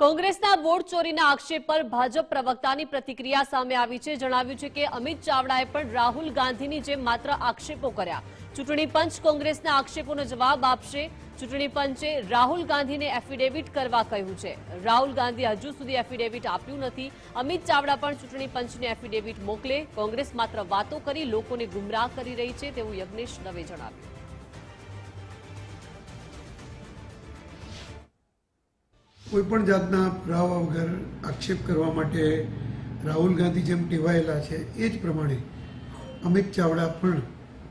કોંગ્રેસના વોટ ચોરીના આક્ષેપ પર ભાજપ પ્રવક્તાની પ્રતિક્રિયા સામે આવી છે. જણાવ્યું છે કે અમિત ચાવડાએ પણ રાહુલ ગાંધીની જેમ માત્ર આક્ષેપો કર્યા. ચૂંટણી પંચ કોંગ્રેસના આક્ષેપોનો જવાબ આપશે. ચૂંટણી પંચે રાહુલ ગાંધીને એફિડેવિટ કરવા કહ્યું છે. રાહુલ ગાંધી હજુ સુધી એફિડેવિટ આપ્યું નથી. અમિત ચાવડા પણ ચૂંટણી પંચને એફિડેવિટ મોકલે. કોંગ્રેસ માત્ર વાતો કરી લોકોને ગુમરાહ કરી રહી છે તેવું યજ્ઞેશ દવે જણાવ્યું કોઈ પણ જાતના પુરાવા વગર આક્ષેપ કરવા માટે રાહુલ ગાંધી જેમ ટેવાયેલા છે, એ જ પ્રમાણે અમિત ચાવડા પણ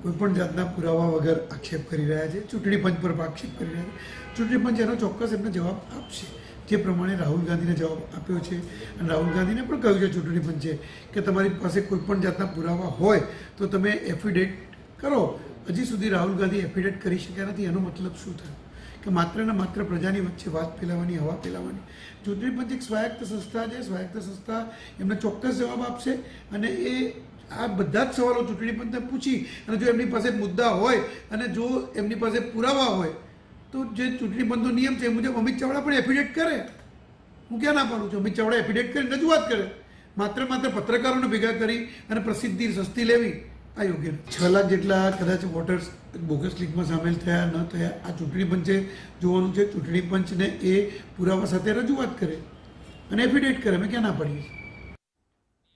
કોઈ પણ જાતના પુરાવા વગર આક્ષેપ કરી રહ્યા છે, ચૂંટણી પંચ પર આક્ષેપ કરી રહ્યા છે. ચૂંટણી પંચ એનો ચોક્કસ એમને જવાબ આપશે, જે પ્રમાણે રાહુલ ગાંધીને જવાબ આપ્યો છે. અને રાહુલ ગાંધીને પણ કહ્યું છે ચૂંટણી પંચે કે તમારી પાસે કોઈ પણ જાતના પુરાવા હોય તો તમે એફિડેટ કરો. હજી સુધી રાહુલ ગાંધી એફિડેટ કરી શક્યા નથી, એનો મતલબ શું થયો? કે માત્ર ને માત્ર પ્રજાની વચ્ચે વાત ફેલાવવાની, હવા ફેલાવવાની. ચૂંટણી પંચ એક સ્વાયત્ત સંસ્થા છે, સ્વાયત્ત સંસ્થા એમને ચોક્કસ જવાબ આપશે અને એ આ બધા જ સવાલો ચૂંટણી પંચને પૂછી અને જો એમની પાસે મુદ્દા હોય અને જો એમની પાસે પુરાવા હોય, તો જે ચૂંટણી પંચનો નિયમ છે એ મુજબ અમિત ચાવડા પણ એફિડેટ કરે. હું ક્યાં ના પાડું છું? અમિત ચાવડા એફિડેટ કરીને રજૂઆત કરે. માત્ર માત્ર પત્રકારોને ભેગા કરી અને પ્રસિદ્ધિ, સસ્તી લેવી. આ યોગ્ય. છ લાખ જેટલા કદાચ વોટર્સ બોગસ લીગમાં સામેલ થયા, ન થયા, આ ચૂંટણી પંચે જોવાનું છે. ચૂંટણી પંચને એ પુરાવા સાથે રજૂઆત કરે અને એફિડેટ કરે. અમે ક્યાં ના પડીએ છીએ?